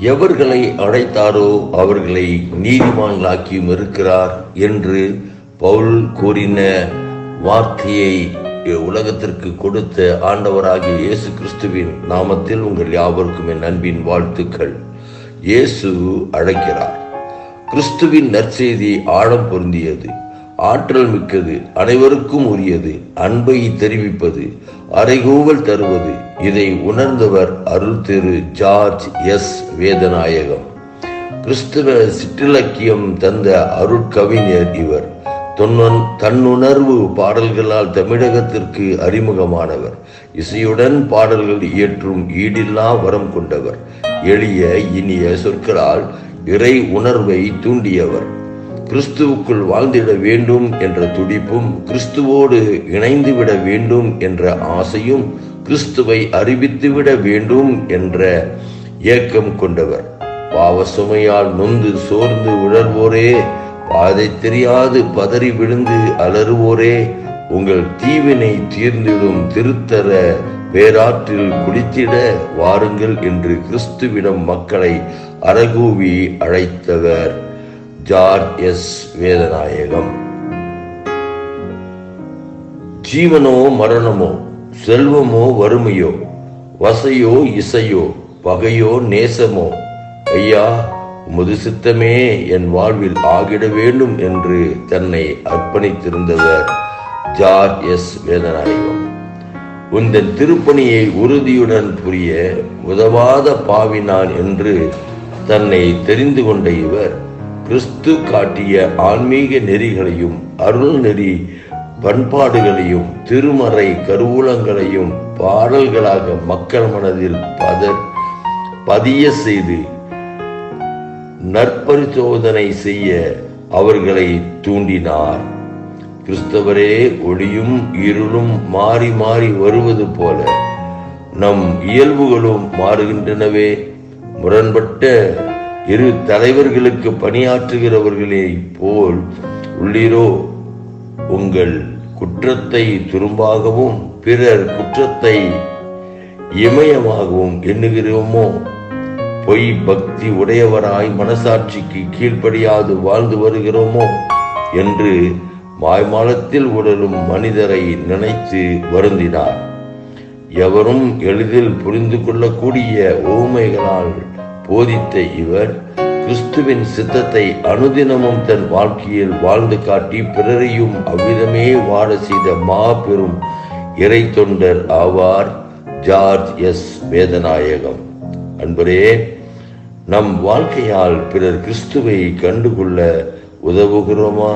எவர்களை அழைத்தாரோ அவர்களை நீதிமான்களாக்கியும் இருக்கிறார் என்று பவுல் கூறின வார்த்தையை உலகத்திற்கு கொடுத்த ஆண்டவராகிய இயேசு கிறிஸ்துவின் நாமத்தில் உங்கள் யாவருக்கும் என் அன்பின் வாழ்த்துக்கள். இயேசு அழைக்கிறார். கிறிஸ்துவின் நற்செய்தி ஆழம் பொருந்தியது. ஆற்றல் மிக்கது. அனைவருக்கும் உரியது. அன்பை தெரிவிப்பது. அறைகூவல் தருவது. இதை உணர்ந்தவர் அருள் திரு ஜார்ஜ் எஸ். வேதநாயகம். கிறிஸ்துவ சிற்றிலக்கியம் தந்த அருட்கவிஞர் இவர். தொன்னொன் தன்னுணர்வு பாடல்களால் தமிழகத்திற்கு அறிமுகமானவர். இசையுடன் பாடல்கள் இயற்றும் ஈடில்லா வரம் கொண்டவர். எளிய இனிய சொற்களால் இறை உணர்வை தூண்டியவர். கிறிஸ்துவுக்குள் வாழ்ந்திட வேண்டும் என்ற துடிப்பும் கிறிஸ்துவோடு இணைந்துவிட வேண்டும் என்ற ஆசையும் கிறிஸ்துவை அறிவித்துவிட வேண்டும் என்ற ஏக்கம் கொண்டவர். பாவ சுமையால் நொந்து சோர்ந்து உழல்வோரே பாதை தெரியாது பதறி விழுந்து அலறுவோரே உங்கள் தீவினை தீர்ந்திடும் திருத்தர பேராற்றில் குளித்திட வாருங்கள் என்று கிறிஸ்துவிடம் மக்களை அரகூவி அழைத்தவர். George S Vedanayagam. ஜீவனோ மரணமோ செல்வமோ வறுமையோ வசையோ இசையோ பகையோ நேசமோ ஐயா உமது சித்தமே என் வாழ்வில் ஆகிட வேண்டும் என்று தன்னை அர்ப்பணித்திருந்தவர் ஜார்ஜ் எஸ் வேதநாயகம். உந்தன் திருப்பணியை உறுதியுடன் புரிய உதவாத பாவினான் என்று தன்னை தெரிந்து கொண்ட இவர் கிறிஸ்து காட்டிய ஆன்மீக நெறிகளையும் அருள் நெறி பண்பாடுகளையும் திருமறை கருவூலங்களையும் பாடல்களாக மக்கள் மனதில் பதர் பதிய செய்து நற்பரிசோதனை செய்ய அவர்களை தூண்டினார். கிறிஸ்தவரே ஒளியும் இருளும் மாறி மாறி வருவது போல நம் இயல்புகளும் மாறுகின்றனவே. முரண்பட்ட இரு தலைவர்களுக்கு பணியாற்றுகிறவர்களே போல் உள்ளீரோ உங்கள் குற்றத்தை துரும்பாகவும் பிறர் குற்றத்தை இமயமாகவும் எண்ணுகிறோமோ பொய் பக்தி உடையவராய் மனசாட்சிக்கு கீழ்ப்படியாது வாழ்ந்து வருகிறோமோ என்று மாய்மாலத்தில் உடலும் மனிதரை நினைத்து வருந்தினார். எவரும் எளிதில் புரிந்து கொள்ளக்கூடிய ஊமைகளால் போதித்த இவர் கிறிஸ்துவின் சித்தத்தை அனுதினமும் தன் வாழ்க்கையில் வாழ்ந்து காட்டி பிறரையும் அவ்விதமே வாழ செய்த மாபெரும் இறை தொண்டர் ஆவார் ஜார்ஜ் எஸ். வேதநாயகம். அன்பரே நம் வாழ்க்கையால் பிறர் கிறிஸ்துவை கண்டுகொள்ள உதவுகிறோமா?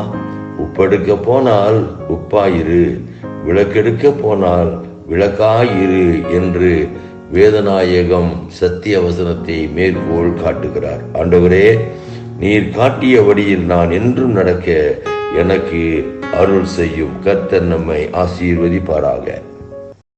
உப்படுக்க போனால் உப்பாயிரு விளக்கெடுக்க போனால் விளக்காயிரு என்று வேதநாயகம் சத்திய வசனத்தை மேற்கோள் காட்டுகிறார். ஆண்டவரே நீர் காட்டிய வழியில் நான் என்றும் நடக்க எனக்கு அருள் செய்யும். கர்த்தர் நம்மை ஆசீர்வதிப்பாராக.